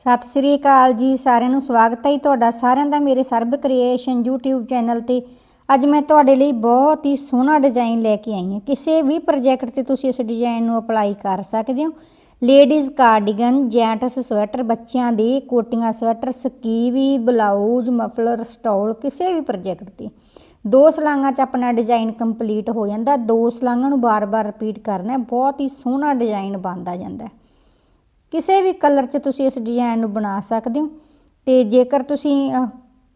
ਸਤਿ ਸ਼੍ਰੀ ਅਕਾਲ ਜੀ, ਸਾਰਿਆਂ ਨੂੰ ਸਵਾਗਤ ਹੈ ਜੀ ਤੁਹਾਡਾ, ਸਾਰਿਆਂ ਦਾ ਮੇਰੇ ਸਰਬ ਕ੍ਰੀਏਸ਼ਨ YouTube ਚੈਨਲ ਤੇ। ਅੱਜ ਮੈਂ ਤੁਹਾਡੇ ਲਈ ਬਹੁਤ ਹੀ ਸੋਹਣਾ ਡਿਜ਼ਾਈਨ ਲੈ ਕੇ ਆਈ ਹਾਂ। ਕਿਸੇ ਵੀ ਪ੍ਰੋਜੈਕਟ ਤੇ ਤੁਸੀਂ ਇਸ ਡਿਜ਼ਾਈਨ ਨੂੰ ਅਪਲਾਈ ਕਰ ਸਕਦੇ ਹੋ। ਲੇਡੀਜ਼ ਕਾਰਡੀਗਨ ਜੈਂਟਸ ਸਵੈਟਰ ਬੱਚਿਆਂ ਦੇ ਕੋਟੀਆਂ sweater skivvy blouse muffler stole ਕਿਸੇ ਵੀ ਪ੍ਰੋਜੈਕਟ ਤੇ। ਦੋ ਸਲਾਂਗਾਂ 'ਚ ਆਪਣਾ ਡਿਜ਼ਾਈਨ ਕੰਪਲੀਟ ਹੋ ਜਾਂਦਾ। ਦੋ ਸਲਾਂਗਾਂ ਨੂੰ ਬਾਰ-ਬਾਰ ਰਿਪੀਟ ਕਰਨਾ ਬਹੁਤ ਹੀ ਸੋਹਣਾ ਡਿਜ਼ਾਈਨ ਬਣਦਾ ਜਾਂਦਾ ਕਿਸੇ ਵੀ ਕਲਰ 'ਚ ਤੁਸੀਂ ਇਸ ਡਿਜ਼ਾਈਨ ਨੂੰ ਬਣਾ ਸਕਦੇ ਹੋ। ਤੇ ਜੇਕਰ ਤੁਸੀਂ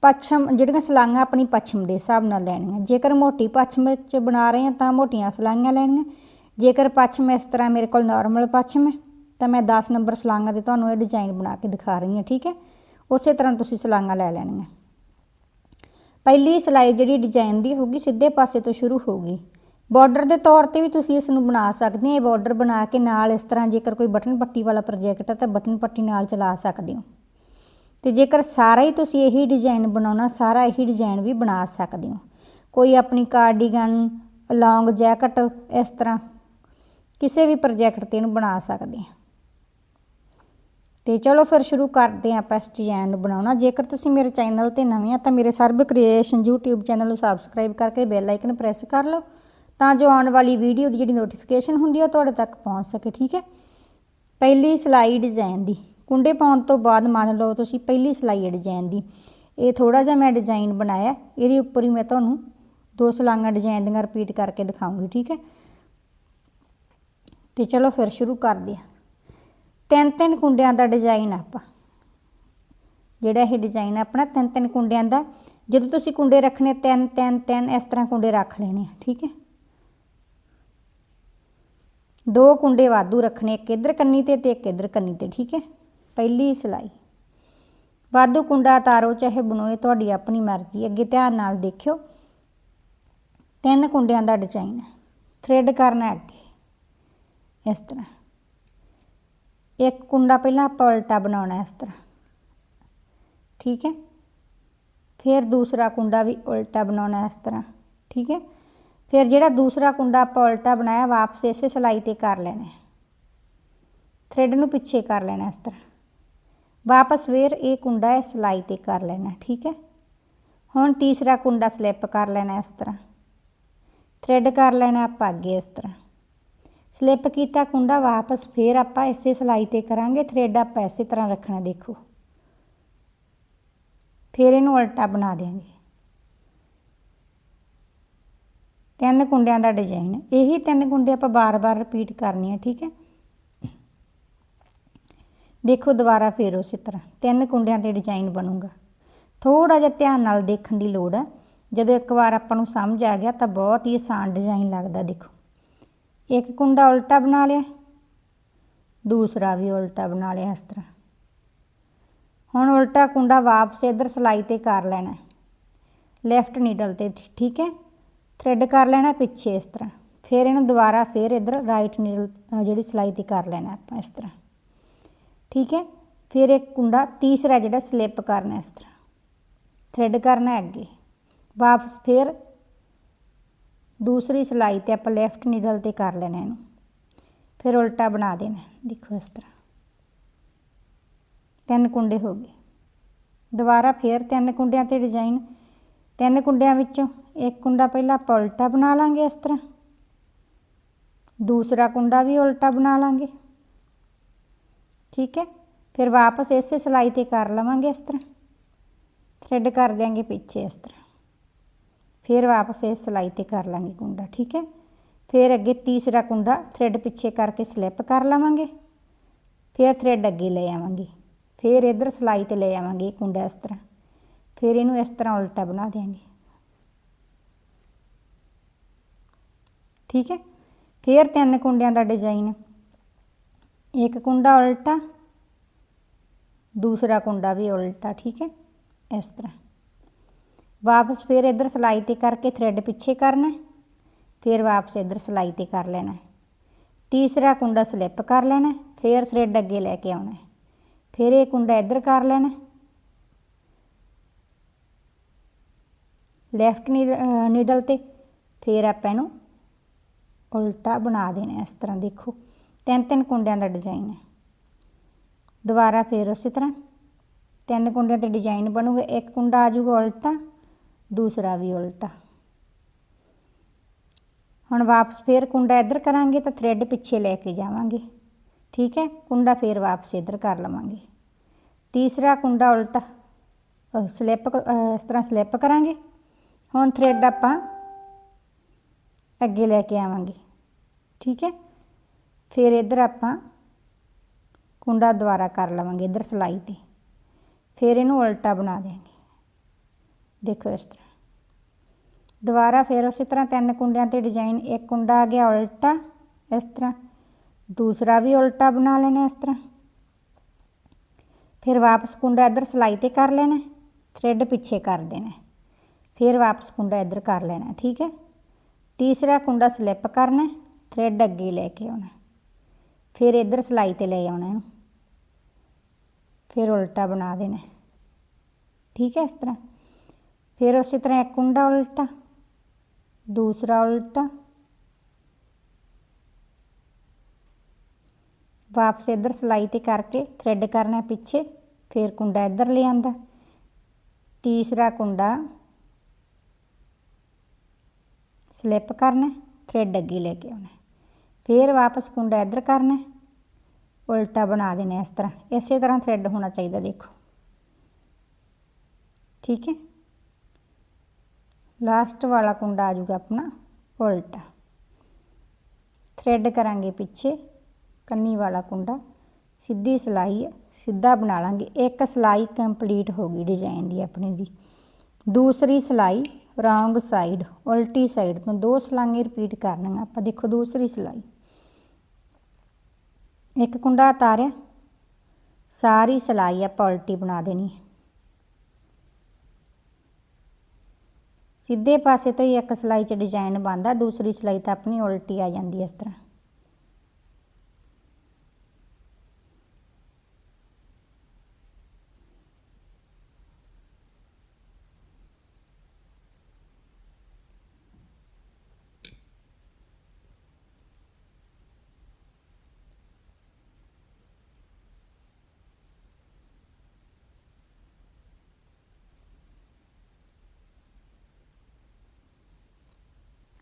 ਪੱਛਮ, ਜਿਹੜੀਆਂ ਸਲਾਈਆਂ ਆਪਣੀ ਪੱਛਮ ਦੇ ਹਿਸਾਬ ਨਾਲ ਲੈਣੀਆਂ, ਜੇਕਰ ਮੋਟੀ ਪੱਛਮ ਵਿੱਚ ਬਣਾ ਰਹੇ ਹਾਂ ਤਾਂ ਮੋਟੀਆਂ ਸਲਾਈਆਂ ਲੈਣੀਆਂ। ਜੇਕਰ ਪੱਛਮ ਇਸ ਤਰ੍ਹਾਂ ਮੇਰੇ ਕੋਲ ਨਾਰਮਲ ਪੱਛਮ ਹੈ, ਤਾਂ ਮੈਂ 10 ਨੰਬਰ ਸਲਾਈਆਂ ਦੇ ਤੁਹਾਨੂੰ ਇਹ ਡਿਜ਼ਾਈਨ ਬਣਾ ਕੇ ਦਿਖਾ ਰਹੀ ਹਾਂ, ਠੀਕ ਹੈ? ਉਸੇ ਤਰ੍ਹਾਂ ਤੁਸੀਂ ਸਲਾਈਆਂ ਲੈ ਲੈਣੀਆਂ। ਪਹਿਲੀ ਸਿਲਾਈ ਜਿਹੜੀ ਡਿਜ਼ਾਈਨ ਦੀ ਹੋਊਗੀ, ਸਿੱਧੇ ਪਾਸੇ ਤੋਂ ਸ਼ੁਰੂ ਹੋਊਗੀ। ਬਾਰਡਰ ਦੇ ਤੌਰ ਤੇ ਵੀ ਤੁਸੀਂ ਇਸ ਨੂੰ ਬਣਾ ਸਕਦੇ ਹੋ, ਇਹ ਬਾਰਡਰ ਬਣਾ ਕੇ ਨਾਲ ਇਸ ਤਰ੍ਹਾਂ ਜੇਕਰ ਕੋਈ ਬਟਨ ਪੱਟੀ ਵਾਲਾ ਪ੍ਰੋਜੈਕਟ ਹੈ ਤਾਂ ਬਟਨ ਪੱਟੀ ਨਾਲ ਚਲਾ ਸਕਦੇ ਹੋ। ਤੇ ਜੇਕਰ ਸਾਰਾ ਹੀ ਤੁਸੀਂ ਇਹੀ ਡਿਜ਼ਾਈਨ ਬਣਾਉਣਾ, ਸਾਰਾ ਇਹੀ ਡਿਜ਼ਾਈਨ ਵੀ ਬਣਾ ਸਕਦੇ ਹੋ। ਕੋਈ ਆਪਣੀ ਕਾਰਡੀਗਨ ਲੌਂਗ ਜੈਕਟ ਇਸ ਤਰ੍ਹਾਂ ਕਿਸੇ ਵੀ ਪ੍ਰੋਜੈਕਟ ਤੇ ਇਹਨੂੰ ਬਣਾ ਸਕਦੇ ਆ ਤੇ ਚਲੋ ਫਿਰ ਸ਼ੁਰੂ ਕਰਦੇ ਹਾਂ ਆਪਾਂ ਇਸ ਡਿਜ਼ਾਈਨ ਨੂੰ ਬਣਾਉਣਾ। ਜੇਕਰ ਤੁਸੀਂ ਮੇਰੇ ਚੈਨਲ ਤੇ ਨਵੇਂ ਆ ਤਾਂ ਮੇਰੇ ਸਰਬ ਕ੍ਰੀਏਸ਼ਨ YouTube ਚੈਨਲ ਨੂੰ ਸਬਸਕ੍ਰਾਈਬ ਕਰਕੇ ਬੈਲ ਆਈਕਨ ਪ੍ਰੈਸ ਕਰ ਲਓ। ਤਾਂ ਜੋ ਆਉਣ ਵਾਲੀ ਵੀਡੀਓ ਦੀ ਜਿਹੜੀ ਨੋਟੀਫਿਕੇਸ਼ਨ ਹੁੰਦੀ ਹੈ ਉਹ ਤੁਹਾਡੇ ਤੱਕ ਪਹੁੰਚ ਸਕੇ, ਠੀਕ ਹੈ? ਪਹਿਲੀ ਸਿਲਾਈ ਡਿਜ਼ਾਈਨ ਦੀ। ਕੁੰਡੇ ਪਾਉਣ ਤੋਂ ਬਾਅਦ ਮੰਨ ਲਓ ਤੁਸੀਂ ਪਹਿਲੀ ਸਿਲਾਈ ਹੈ ਡਿਜ਼ਾਈਨ ਦੀ। ਇਹ ਥੋੜਾ ਜਿਹਾ ਮੈਂ ਡਿਜ਼ਾਈਨ ਬਣਾਇਆ। ਇਹਦੇ ਉੱਪਰ ਹੀ ਮੈਂ ਤੁਹਾਨੂੰ ਦੋ ਸਲਾਈਆਂ ਡਿਜ਼ਾਈਨ ਦੀਆਂ ਰਿਪੀਟ ਕਰਕੇ ਦਿਖਾਉਂਗੀ, ਠੀਕ ਹੈ? ਤੇ ਚਲੋ ਫਿਰ ਸ਼ੁਰੂ ਕਰਦੇ ਹਾਂ। ਤਿੰਨ ਤਿੰਨ ਕੁੰਡਿਆਂ ਦਾ ਡਿਜ਼ਾਈਨ ਆਪਾਂ। ਜਿਹੜਾ ਇਹ ਡਿਜ਼ਾਈਨ ਆਪਣਾ ਤਿੰਨ ਤਿੰਨ ਕੁੰਡਿਆਂ ਦਾ। ਜਦੋਂ ਤੁਸੀਂ ਕੁੰਡੇ ਰੱਖਣੇ ਤਿੰਨ ਤਿੰਨ ਤਿੰਨ ਇਸ ਤਰ੍ਹਾਂ ਕੁੰਡੇ ਰੱਖ ਲੈਣੇ ਠੀਕ ਹੈ? ਦੋ ਕੁੰਡੇ ਵਾਧੂ ਰੱਖਣੇ, ਇੱਕ ਇਧਰ ਕੰਨੀ ਤੇ ਤੇ ਇੱਕ ਇਧਰ ਕੰਨੀ ਤੇ, ਠੀਕ ਹੈ? ਪਹਿਲੀ ਸਿਲਾਈ। ਵਾਧੂ ਕੁੰਡਾ ਤਾਰੋ, ਚਾਹੇ ਬਣੋਏ, ਤੁਹਾਡੀ ਆਪਣੀ ਮਰਜ਼ੀ ਅੱਗੇ ਧਿਆਨ ਨਾਲ ਦੇਖਿਓ। ਤਿੰਨ ਕੁੰਡਿਆਂ ਦਾ ਡਿਜ਼ਾਈਨ ਹੈ। ਥ੍ਰੈਡ ਕਰਨਾ ਅੱਗੇ। ਇਸ ਤਰ੍ਹਾਂ। ਇੱਕ ਕੁੰਡਾ ਪਹਿਲਾਂ ਆਪਾਂ ਉਲਟਾ ਬਣਾਉਣਾ ਇਸ ਤਰ੍ਹਾਂ। ਠੀਕ ਹੈ? ਫਿਰ ਦੂਸਰਾ ਕੁੰਡਾ ਵੀ ਉਲਟਾ ਬਣਾਉਣਾ ਇਸ ਤਰ੍ਹਾਂ। ਠੀਕ ਹੈ? ਫਿਰ ਜਿਹੜਾ ਦੂਸਰਾ ਕੁੰਡਾ ਆਪਾਂ ਉਲਟਾ ਬਣਾਇਆ, ਵਾਪਸ ਇਸੇ ਸਿਲਾਈ ਤੇ ਕਰ ਲੈਣਾ ਹੈ। ਥ੍ਰੈਡ ਨੂੰ ਪਿੱਛੇ ਕਰ ਲੈਣਾ ਇਸ ਤਰ੍ਹਾਂ। ਵਾਪਸ ਫਿਰ ਇਹ ਕੁੰਡਾ ਇਸ ਸਿਲਾਈ ਤੇ ਕਰ ਲੈਣਾ, ਠੀਕ ਹੈ? ਹੁਣ ਤੀਸਰਾ ਕੁੰਡਾ ਸਲਿੱਪ ਕਰ ਲੈਣਾ ਇਸ ਤਰ੍ਹਾਂ। ਥ੍ਰੈਡ ਕਰ ਲੈਣਾ ਆਪਾਂ ਅੱਗੇ ਇਸ ਤਰ੍ਹਾਂ। ਸਲਿੱਪ ਕੀਤਾ ਕੁੰਡਾ ਵਾਪਸ ਫੇਰ ਆਪਾਂ ਇਸੇ ਸਿਲਾਈ ਤੇ ਕਰਾਂਗੇ। ਥ੍ਰੈਡ ਆਪਾਂ ਇਸੇ ਤਰ੍ਹਾਂ ਰੱਖਣਾ ਦੇਖੋ। ਫੇਰ ਇਹਨੂੰ ਉਲਟਾ ਬਣਾ ਦੇਾਂਗੇ ਤਿੰਨ ਕੁੰਡਿਆਂ ਦਾ ਡਿਜ਼ਾਈਨ ਇਹੀ ਤਿੰਨ ਕੁੰਡੇ ਆਪਾਂ ਬਾਰ-ਬਾਰ ਰਿਪੀਟ ਕਰਨੇ ਆ, ਠੀਕ ਹੈ? ਦੇਖੋ ਦੁਬਾਰਾ ਫੇਰ ਉਸੇ ਤਰ੍ਹਾਂ, ਤਿੰਨ ਕੁੰਡਿਆਂ ਤੇ ਡਿਜ਼ਾਈਨ ਬਣੂਗਾ। ਥੋੜਾ ਜਿਹਾ ਧਿਆਨ ਨਾਲ ਦੇਖਣ ਦੀ ਲੋੜ ਹੈ। ਜਦੋਂ ਇੱਕ ਵਾਰ ਆਪਾਂ ਨੂੰ ਸਮਝ ਆ ਗਿਆ, ਤਾਂ ਬਹੁਤ ਹੀ ਆਸਾਨ ਡਿਜ਼ਾਈਨ ਲੱਗਦਾ, ਦੇਖੋ। ਇੱਕ ਕੁੰਡਾ ਉਲਟਾ ਬਣਾ ਲਿਆ, ਦੂਸਰਾ ਵੀ ਉਲਟਾ ਬਣਾ ਲਿਆ ਇਸ ਤਰ੍ਹਾਂ। ਹੁਣ ਉਲਟਾ ਕੁੰਡਾ ਵਾਪਸ ਇਧਰ ਸਲਾਈ ਤੇ ਕਰ ਲੈਣਾ ਲੈਫਟ ਨੀਡਲ ਤੇ, ਠੀਕ ਹੈ? ਥ੍ਰੈਡ ਕਰ ਲੈਣਾ ਪਿੱਛੇ ਇਸ ਤਰ੍ਹਾਂ। ਫਿਰ ਇਹਨੂੰ ਦੁਬਾਰਾ ਫਿਰ ਇਧਰ ਰਾਈਟ ਨੀਡਲ ਜਿਹੜੀ ਸਲਾਈ ਤੇ ਕਰ ਲੈਣਾ ਆਪਾਂ ਇਸ ਤਰ੍ਹਾਂ। ਠੀਕ ਹੈ? ਫਿਰ ਇੱਕ ਕੁੰਡਾ ਤੀਸਰਾ ਜਿਹੜਾ ਸਲਿੱਪ ਕਰਨਾ ਇਸ ਤਰ੍ਹਾਂ। ਥ੍ਰੈਡ ਕਰਨਾ ਅੱਗੇ। ਵਾਪਸ ਫਿਰ ਦੂਸਰੀ ਸਲਾਈ ਤੇ ਆਪਾਂ ਲੈਫਟ ਨੀਡਲ ਤੇ ਕਰ ਲੈਣਾ ਇਹਨੂੰ। ਫਿਰ ਉਲਟਾ ਬਣਾ ਦੇਣਾ। ਦੇਖੋ ਇਸ ਤਰ੍ਹਾਂ। ਤਿੰਨ ਕੁੰਡੇ ਹੋ ਗਏ। ਦੁਬਾਰਾ ਫਿਰ ਤਿੰਨ ਕੁੰਡਿਆਂ ਤੇ ਡਿਜ਼ਾਈਨ ਤਿੰਨ ਕੁੰਡਿਆਂ ਵਿੱਚੋਂ ਇੱਕ ਕੁੰਡਾ ਪਹਿਲਾਂ ਆਪਾਂ ਉਲਟਾ ਬਣਾ ਲਾਂਗੇ ਇਸ ਤਰ੍ਹਾਂ। ਦੂਸਰਾ ਕੁੰਡਾ ਵੀ ਉਲਟਾ ਬਣਾ ਲਾਂਗੇ। ਠੀਕ ਹੈ? ਫਿਰ ਵਾਪਸ ਇਸੇ ਸਿਲਾਈ ਤੇ ਕਰ ਲਵਾਂਗੇ ਇਸ ਤਰ੍ਹਾਂ। ਥ੍ਰੈਡ ਕਰ ਦਿਆਂਗੇ ਪਿੱਛੇ ਇਸ ਤਰ੍ਹਾਂ। ਫਿਰ ਵਾਪਸ ਇਸ ਸਿਲਾਈ ਤੇ ਕਰ ਲਾਂਗੇ ਕੁੰਡਾ, ਠੀਕ ਹੈ? ਫਿਰ ਅੱਗੇ ਤੀਸਰਾ ਕੁੰਡਾ ਥ੍ਰੈਡ ਪਿੱਛੇ ਕਰਕੇ ਸਲਿੱਪ ਕਰ ਲਵਾਂਗੇ। ਫਿਰ ਥ੍ਰੈਡ ਅੱਗੇ ਲੈ ਆਵਾਂਗੇ। ਫਿਰ ਇਧਰ ਸਿਲਾਈ ਤੇ ਲੈ ਆਵਾਂਗੇ ਇਹ ਕੁੰਡਾ ਇਸ ਤਰ੍ਹਾਂ। ਫਿਰ ਇਹਨੂੰ ਇਸ ਤਰ੍ਹਾਂ ਉਲਟਾ ਬਣਾ ਦਿਆਂਗੇ। ਠੀਕ ਹੈ? ਫਿਰ ਤਿੰਨ ਕੁੰਡਿਆਂ ਦਾ ਡਿਜ਼ਾਈਨ ਇੱਕ ਕੁੰਡਾ ਉਲਟਾ, ਦੂਸਰਾ ਕੁੰਡਾ ਵੀ ਉਲਟਾ, ਠੀਕ ਹੈ? ਇਸ ਤਰ੍ਹਾਂ। ਵਾਪਸ ਫਿਰ ਇਧਰ ਸਲਾਈ ਤੇ ਕਰਕੇ ਥ੍ਰੈਡ ਪਿੱਛੇ ਕਰਨਾ ਫਿਰ ਵਾਪਸ ਇਧਰ ਸਲਾਈ ਤੇ ਕਰ ਲੈਣਾ ਤੀਸਰਾ ਕੁੰਡਾ ਸਲਿੱਪ ਕਰ ਲੈਣਾ ਫਿਰ ਥ੍ਰੈਡ ਅੱਗੇ ਲੈ ਕੇ ਆਉਣਾ ਫਿਰ ਇਹ ਕੁੰਡਾ ਇਧਰ ਕਰ ਲੈਣਾ ਲੈਫਟ ਨੀਡਲ ਤੇ ਫਿਰ ਆਪਾਂ ਇਹਨੂੰ ਉਲਟਾ ਬਣਾ ਦੇਣਾ ਇਸ ਤਰ੍ਹਾਂ ਦੇਖੋ। ਤਿੰਨ ਤਿੰਨ ਕੁੰਡਿਆਂ ਦਾ ਡਿਜ਼ਾਈਨ ਹੈ। ਦੁਬਾਰਾ ਫੇਰ ਉਸੇ ਤਰ੍ਹਾਂ। ਤਿੰਨ ਕੁੰਡਿਆਂ ਤੇ ਡਿਜ਼ਾਈਨ ਬਣੂਗਾ, ਇੱਕ ਕੁੰਡਾ ਆ ਜਾਊਗਾ ਉਲਟਾ, ਦੂਸਰਾ ਵੀ ਉਲਟਾ। ਹੁਣ ਵਾਪਸ ਫੇਰ ਕੁੰਡਾ ਇੱਧਰ ਕਰਾਂਗੇ ਤਾਂ ਥ੍ਰੈਡ ਪਿੱਛੇ ਲੈ ਕੇ ਜਾਵਾਂਗੇ। ਠੀਕ ਹੈ? ਕੁੰਡਾ ਫੇਰ ਵਾਪਸ ਇੱਧਰ ਕਰ ਲਵਾਂਗੇ। ਤੀਸਰਾ ਕੁੰਡਾ ਉਲਟਾ ਸਲਿੱਪ ਇਸ ਤਰ੍ਹਾਂ ਸਲਿੱਪ ਕਰਾਂਗੇ। ਹੁਣ ਥ੍ਰੈਡ ਆਪਾਂ ਅੱਗੇ ਲੈ ਕੇ ਆਵਾਂਗੇ। ਠੀਕ ਹੈ? ਫਿਰ ਇੱਧਰ ਆਪਾਂ ਕੁੰਡਾ ਦੁਬਾਰਾ ਕਰ ਲਵਾਂਗੇ ਇੱਧਰ ਸਲਾਈ ਤੇ। ਫਿਰ ਇਹਨੂੰ ਉਲਟਾ ਬਣਾ ਦੇਵਾਂਗੇ ਦੇਖੋ ਇਸ ਤਰ੍ਹਾਂ। ਦੁਬਾਰਾ ਫਿਰ ਉਸੇ ਤਰ੍ਹਾਂ ਤਿੰਨ ਕੁੰਡਿਆਂ ਤੇ ਡਿਜ਼ਾਈਨ, ਇੱਕ ਕੁੰਡਾ ਆ ਗਿਆ ਉਲਟਾ, ਇਸ ਤਰ੍ਹਾਂ। ਦੂਸਰਾ ਵੀ ਉਲਟਾ ਬਣਾ ਲੈਣਾ ਇਸ ਤਰ੍ਹਾਂ। ਫਿਰ ਵਾਪਸ ਕੁੰਡਾ ਇੱਧਰ ਸਲਾਈ ਤੇ ਕਰ ਲੈਣਾ, ਥ੍ਰੈਡ ਪਿੱਛੇ ਕਰ ਦੇਣਾ। ਫਿਰ ਵਾਪਸ ਕੁੰਡਾ ਇੱਧਰ ਕਰ ਲੈਣਾ, ਠੀਕ ਹੈ? ਤੀਸਰਾ ਕੁੰਡਾ ਸਲਿੱਪ ਕਰਨਾ ਥ੍ਰੈਡ ਅੱਗੇ ਲੈ ਕੇ ਆਉਣਾ। ਫਿਰ ਇੱਧਰ ਸਲਾਈ ਤੇ ਲੈ ਆਉਣਾ ਇਹਨੂੰ। ਫਿਰ ਉਲਟਾ ਬਣਾ ਦੇਣਾ। ਠੀਕ ਹੈ ਇਸ ਤਰ੍ਹਾਂ। ਫਿਰ ਉਸੇ ਤਰ੍ਹਾਂ ਇੱਕ ਕੁੰਡਾ ਉਲਟਾ, ਦੂਸਰਾ ਉਲਟਾ। ਵਾਪਸ ਇੱਧਰ ਸਲਾਈ ਤੇ ਕਰਕੇ ਥਰੈਡ ਕਰਨਾ ਪਿੱਛੇ, ਫਿਰ ਕੁੰਡਾ ਇੱਧਰ ਲੈ ਆਂਦਾ ਤੀਸਰਾ ਕੁੰਡਾ ਸਲਿੱਪ ਕਰਨਾ ਥਰੈਡ ਅੱਗੇ ਲੈ ਕੇ ਆਉਣਾ। ਫਿਰ ਵਾਪਸ ਕੁੰਡਾ ਇੱਧਰ ਕਰਨਾ ਉਲਟਾ ਬਣਾ ਦੇਣਾ ਇਸ ਤਰ੍ਹਾਂ। ਇਸੇ ਤਰ੍ਹਾਂ ਥ੍ਰੈਡ ਹੋਣਾ ਚਾਹੀਦਾ, ਦੇਖੋ। ਠੀਕ ਹੈ? ਲਾਸਟ ਵਾਲਾ ਕੁੰਡਾ ਆ ਜਾਊਗਾ ਆਪਣਾ। ਉਲਟਾ। ਥ੍ਰੈਡ ਕਰਾਂਗੇ ਪਿੱਛੇ। ਕੰਨੀ ਵਾਲਾ ਕੁੰਡਾ। ਸਿੱਧੀ ਸਲਾਈ ਸਿੱਧਾ ਬਣਾ ਲਾਂਗੇ। ਇੱਕ ਸਲਾਈ ਕੰਪਲੀਟ ਹੋ ਗਈ ਡਿਜ਼ਾਈਨ ਦੀ ਆਪਣੀ ਦੀ। ਦੂਸਰੀ ਸਲਾਈ ਰੌਂਗ ਸਾਈਡ ਉਲਟੀ ਸਾਈਡ ਤੋਂ ਦੋ ਸਲਾਈਆਂ ਰਿਪੀਟ ਕਰਨੀਆਂ। ਆਪਾਂ ਦੇਖੋ ਦੂਸਰੀ ਸਲਾਈ। ਇੱਕ ਕੁੰਡਾ ਤਾਰਿਆ ਸਾਰੀ ਸਲਾਈ ਆਪਾਂ ਉਲਟੀ ਬਣਾ ਦੇਣੀ ਸਿੱਧੇ ਪਾਸੇ ਤੋਂ ਹੀ ਇੱਕ ਸਲਾਈ 'ਚ ਡਿਜ਼ਾਈਨ ਬਣਦਾ, ਦੂਸਰੀ ਸਲਾਈ ਤਾਂ ਆਪਣੀ ਉਲਟੀ ਆ ਜਾਂਦੀ ਇਸ ਤਰ੍ਹਾਂ।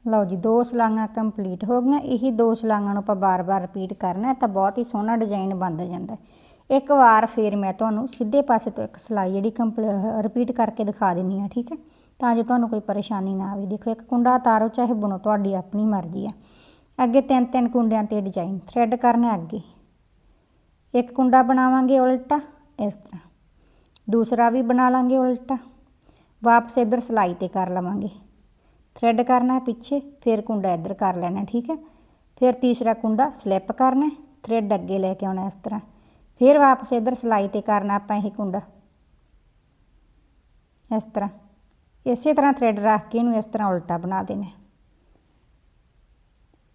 ਲਓ ਜੀ, ਦੋ ਸਲਾਈਆਂ ਕੰਪਲੀਟ ਹੋ ਗਈਆਂ। ਇਹੀ ਦੋ ਸਲਾਈਆਂ ਨੂੰ ਆਪਾਂ ਬਾਰ-ਬਾਰ ਰਿਪੀਟ ਕਰਨਾ ਤਾਂ ਬਹੁਤ ਹੀ ਸੋਹਣਾ ਡਿਜ਼ਾਈਨ ਬਣ ਜਾਂਦਾ ਇੱਕ ਵਾਰ ਫੇਰ ਮੈਂ ਤੁਹਾਨੂੰ ਸਿੱਧੇ ਪਾਸੇ ਤੋਂ ਇੱਕ ਸਲਾਈ ਜਿਹੜੀ ਰਿਪੀਟ ਕਰਕੇ ਦਿਖਾ ਦਿੰਨੀ ਆ ਠੀਕ ਹੈ? ਤਾਂ ਜੋ ਤੁਹਾਨੂੰ ਕੋਈ ਪਰੇਸ਼ਾਨੀ ਨਾ ਆਵੇ। ਦੇਖੋ, ਇੱਕ ਕੁੰਡਾ ਤਾਰੋ, ਚਾਹੇ ਬੁਣੋ, ਤੁਹਾਡੀ ਆਪਣੀ ਮਰਜ਼ੀ ਆ ਅੱਗੇ ਤਿੰਨ ਤਿੰਨ ਕੁੰਡਿਆਂ ਤੇ ਡਿਜ਼ਾਈਨ ਥ੍ਰੈਡ ਕਰਨਾ ਅੱਗੇ। ਇੱਕ ਕੁੰਡਾ ਬਣਾਵਾਂਗੇ ਉਲਟਾ, ਇਸ ਤਰ੍ਹਾਂ। ਦੂਸਰਾ ਵੀ ਬਣਾ ਲਾਂਗੇ ਉਲਟਾ। ਵਾਪਸ ਇੱਧਰ ਸਲਾਈ ਤੇ ਕਰ ਲਵਾਂਗੇ। ਥ੍ਰੈਡ ਕਰਨਾ ਹੈ ਪਿੱਛੇ ਫਿਰ ਕੁੰਡਾ ਇੱਧਰ ਕਰ ਲੈਣਾ ਠੀਕ ਹੈ ਫਿਰ ਤੀਸਰਾ ਕੁੰਡਾ ਸਲਿੱਪ ਕਰਨਾ ਥ੍ਰੈਡ ਅੱਗੇ ਲੈ ਕੇ ਆਉਣਾ ਇਸ ਤਰ੍ਹਾਂ ਫਿਰ ਵਾਪਸ ਇੱਧਰ ਸਲਾਈ ਤੇ ਕਰਨਾ ਆਪਾਂ ਇਹ ਕੁੰਡਾ ਇਸ ਤਰ੍ਹਾਂ ਇਸੇ ਤਰ੍ਹਾਂ ਥ੍ਰੈਡ ਰੱਖ ਕੇ ਇਹਨੂੰ ਇਸ ਤਰ੍ਹਾਂ ਉਲਟਾ ਬਣਾ ਦੇਣਾ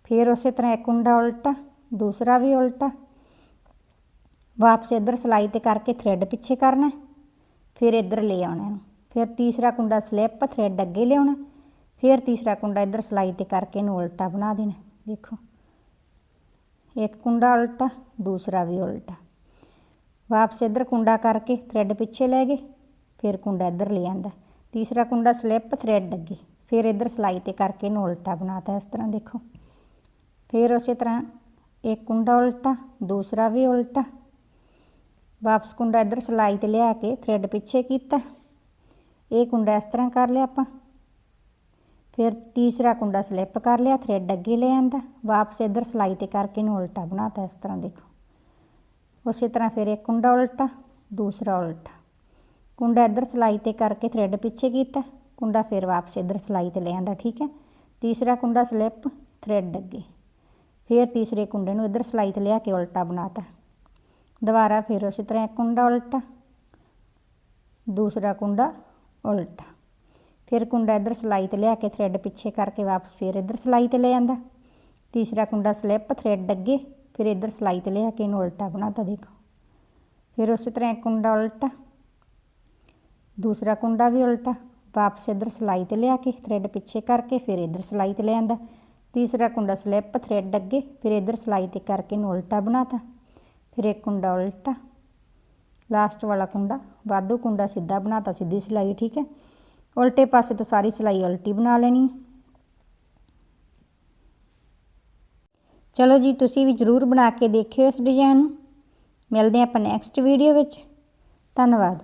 ਫਿਰ ਉਸੇ ਤਰ੍ਹਾਂ ਇੱਕ ਕੁੰਡਾ ਉਲਟਾ ਦੂਸਰਾ ਵੀ ਉਲਟਾ ਵਾਪਸ ਇੱਧਰ ਸਲਾਈ ਤੇ ਕਰਕੇ ਥ੍ਰੈਡ ਪਿੱਛੇ ਕਰਨਾ ਫਿਰ ਇੱਧਰ ਲੈ ਆਉਣਾ ਇਹਨੂੰ ਫਿਰ ਤੀਸਰਾ ਕੁੰਡਾ ਸਲਿੱਪ ਥ੍ਰੈਡ ਅੱਗੇ ਲਿਆਉਣਾ ਫਿਰ ਤੀਸਰਾ ਕੁੰਡਾ ਇੱਧਰ ਸਲਾਈ ਤੇ ਕਰਕੇ ਇਹਨੂੰ ਉਲਟਾ ਬਣਾ ਦੇਣਾ, ਦੇਖੋ। ਇੱਕ ਕੁੰਡਾ ਉਲਟਾ, ਦੂਸਰਾ ਵੀ ਉਲਟਾ। ਵਾਪਸ ਇੱਧਰ ਕੁੰਡਾ ਕਰਕੇ ਥ੍ਰੈਡ ਪਿੱਛੇ ਲੈ ਗਏ, ਫਿਰ ਕੁੰਡਾ ਇੱਧਰ ਲੈ ਆਂਦਾ। ਤੀਸਰਾ ਕੁੰਡਾ ਸਲਿੱਪ ਥ੍ਰੈਡ ਅੱਗੇ, ਫਿਰ ਇੱਧਰ ਸਲਾਈ ਤੇ ਕਰਕੇ ਇਹਨੂੰ ਉਲਟਾ ਬਣਾਤਾ ਇਸ ਤਰ੍ਹਾਂ, ਦੇਖੋ। ਫਿਰ ਉਸੇ ਤਰ੍ਹਾਂ ਇੱਕ ਕੁੰਡਾ ਉਲਟਾ, ਦੂਸਰਾ ਵੀ ਉਲਟਾ। ਵਾਪਸ ਕੁੰਡਾ ਇੱਧਰ ਸਲਾਈ ਤੇ ਲਿਆ ਕੇ ਥ੍ਰੈਡ ਪਿੱਛੇ ਕੀਤਾ। ਇਹ ਕੁੰਡਾ ਇਸ ਤਰ੍ਹਾਂ ਕਰ ਲਿਆ ਆਪਾਂ। ਫਿਰ ਤੀਸਰਾ ਕੁੰਡਾ ਸਲਿੱਪ ਕਰ ਲਿਆ ਥ੍ਰੈਡ ਅੱਗੇ ਲੈ ਆਂਦਾ। ਵਾਪਸ ਇੱਧਰ ਸਲਾਈ ਤੇ ਕਰਕੇ ਇਹਨੂੰ ਉਲਟਾ ਬਣਾਤਾ ਇਸ ਤਰ੍ਹਾਂ ਦੇਖੋ। ਉਸੇ ਤਰ੍ਹਾਂ ਫਿਰ ਇੱਕ ਕੁੰਡਾ ਉਲਟਾ, ਦੂਸਰਾ ਉਲਟਾ। ਕੁੰਡਾ ਇੱਧਰ ਸਲਾਈ ਤੇ ਕਰਕੇ ਥਰੈਡ ਪਿੱਛੇ ਕੀਤਾ, ਕੁੰਡਾ ਫਿਰ ਵਾਪਸ ਇੱਧਰ ਸਲਾਈ ਤੇ ਲੈ ਆਂਦਾ, ਠੀਕ ਹੈ। ਤੀਸਰਾ ਕੁੰਡਾ ਸਲਿੱਪ ਥਰੈਡ ਅੱਗੇ। ਫਿਰ ਤੀਸਰੇ ਕੁੰਡੇ ਨੂੰ ਇੱਧਰ ਸਲਾਈ ਤੇ ਲਿਆ ਕੇ ਉਲਟਾ ਬਣਾਤਾ। ਦੁਬਾਰਾ ਫਿਰ ਉਸੇ ਤਰ੍ਹਾਂ ਇੱਕ ਕੁੰਡਾ ਉਲਟਾ, ਦੂਸਰਾ ਕੁੰਡਾ ਉਲਟਾ। ਫਿਰ ਕੁੰਡਾ ਇੱਧਰ ਸਲਾਈ ਤੇ ਲਿਆ ਕੇ ਥ੍ਰੈਡ ਪਿੱਛੇ ਕਰਕੇ ਵਾਪਸ ਫਿਰ ਇੱਧਰ ਸਲਾਈ ਤੇ ਲੈ ਜਾਂਦਾ ਤੀਸਰਾ ਕੁੰਡਾ ਸਲਿੱਪ ਥ੍ਰੈਡ ਅੱਗੇ ਫਿਰ ਇੱਧਰ ਸਲਾਈ ਤੇ ਲਿਆ ਕੇ ਇਹਨੂੰ ਉਲਟਾ ਬਣਾਤਾ ਦੇਖੋ। ਫਿਰ ਉਸੇ ਤਰ੍ਹਾਂ ਇੱਕ ਕੁੰਡਾ ਉਲਟਾ, ਦੂਸਰਾ ਕੁੰਡਾ ਵੀ ਉਲਟਾ, ਵਾਪਸ ਇੱਧਰ ਸਲਾਈ ਤੇ ਲਿਆ ਕੇ ਥ੍ਰੈਡ ਪਿੱਛੇ ਕਰਕੇ ਫਿਰ ਇੱਧਰ ਸਲਾਈ ਤੇ ਲੈ ਆਂਦਾ। ਤੀਸਰਾ ਕੁੰਡਾ ਸਲਿੱਪ ਥ੍ਰੈਡ ਅੱਗੇ ਫਿਰ ਇੱਧਰ ਸਲਾਈ ਤੇ ਕਰਕੇ ਇਹਨੂੰ ਉਲਟਾ ਬਣਾਤਾ। ਫਿਰ ਇੱਕ ਕੁੰਡਾ ਉਲਟਾ ਲਾਸਟ ਵਾਲਾ ਕੁੰਡਾ, ਵਾਧੂ ਕੁੰਡਾ ਸਿੱਧਾ ਬਣਾਤਾ, ਸਿੱਧੀ ਸਿਲਾਈ, ਠੀਕ ਹੈ। ਉਲਟੇ ਪਾਸੇ ਤੋਂ ਸਾਰੀ ਸਿਲਾਈ ਉਲਟੀ ਬਣਾ ਲੈਣੀ ਹੈ। ਚਲੋ ਜੀ, ਤੁਸੀਂ ਵੀ ਜਰੂਰ ਬਣਾ ਕੇ ਦੇਖਿਓ ਇਸ ਡਿਜ਼ਾਈਨ ਨੂੰ। ਮਿਲਦੇ ਹਾਂ ਆਪਾਂ ਨੈਕਸਟ ਵੀਡੀਓ ਵਿੱਚ। ਧੰਨਵਾਦ।